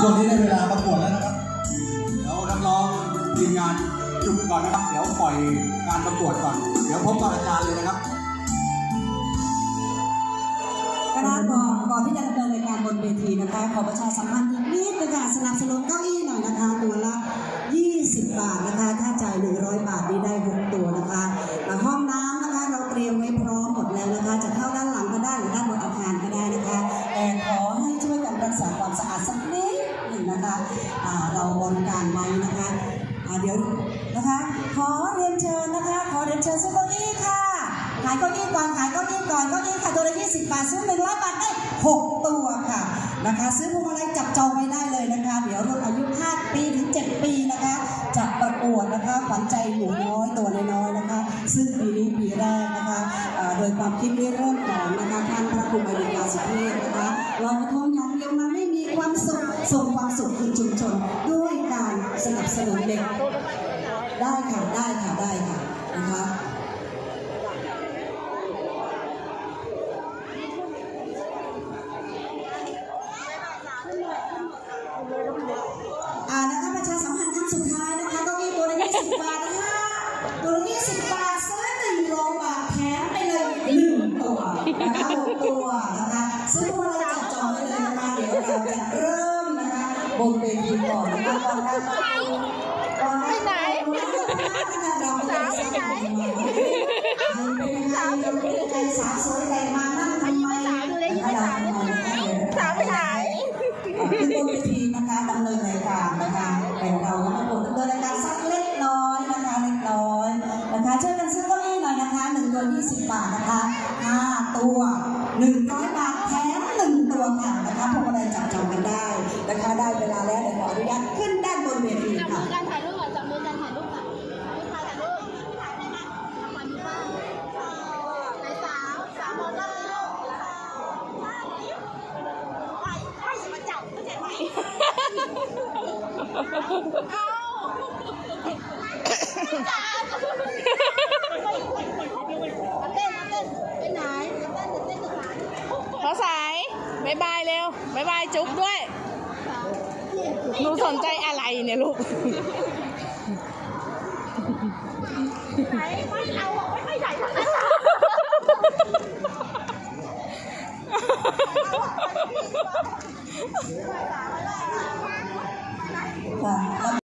ช่วงนี้ได้เวลาประกวดแล้วนะครับ เดี๋ยวนักร้องทีมงานจุดก่อนนะครับ เดี๋ยวปล่อยการประกวดก่อน เดี๋ยวพบกับอาจารย์เลยนะครับคณะก่อนก่อนที่จะดำเนินรายการบนเวทีนะคะ ขอประชาสัมพันธ์อีกนิดนึงค่ะ นะคะเราบริการไว้นะคะเดี๋ยวนะคะ ขอเรียนเชิญนะคะ ขอเรียนเชิญซื้อเก้าอี้ค่ะ ขายเก้าอี้ก่อน ขายเก้าอี้ก่อน เก้าอี้ค่ะตัวละ20บบาท ซื้อ100บาทได้6ตัวค่ะนะคะ ซื้อพวงมาลัยจับจองไว้ได้เลยนะคะ เดี๋ยวรุ่นอายุ5ปีถึง7ปีนะคะจะประกวดนะคะขวัญใจหนูน้อยตัวน้อยๆนะคะ ซึ่งปีนี้ปีแรกนะคะ โดยความคิดเริ่มก่อนนะคะท่านพระครูบดีกาสิเทศนะคะลอยกระทงอย่า นับสนุนเด็ก ได้ค่ะได้ค่ะได้ค่ะนะคะอ่านะคะประชาสัมพันธ์ครั้งสุดท้ายนะคะเก้าอี้ตัวละ20บบาทนะคะตัวละ20บบาทซื้อหนึ่งโลบาทแถมไปเลย1ตัวนะคะ6ตัวนะคะซื้อตัวอะ บนเวทีก่อนนะคะก่อนนะก่อนนะไปไหนเราจะได้สางผลงานเป็นยังไงเราเป็นใจสาวสวยแต่มานั่งทำไมเราทำไมนะคะเดี๋ยวสาวไปไหนขึ้นบนเวทีนะคะดำเนินรายการนะคะแต่เรายังไม่หมดำเนินรายการสักเล็กน้อยนะคะเล็กน้อยนะคะช่วยกันซื้อเก้าอี้หน่อยนะคะหนึ่งตัว20บบาทนะคะห้าตัว100บาทแถมหนึ่งตัวค่ะนะคะพวกอะไรจับจองกันได้ นะคะ ได้เวลาแล้วเดี๋ยวขออนุญาตขึ้นด้านบนเวทีจับมืค่ะ อกันถ่ายรูปก่อนจับมือกันถ่ายรูปก่อนถ่ายรูปถ่ายได้ไหมขอดูบ้างไหนสาวสาวมองกล้องลูกไปไปอย่ามาจับเข้าใจไหมเอามาเต้นมาเต้นไปไหนมาเต้นเต้นกับหลานพอสายบายบายเร็วบายบายจุ๊บด้วย หนูสนใจอะไรเนี่ยลูกไหนไม่เอาอะไม่ค่อยใหญ่เท่านั้น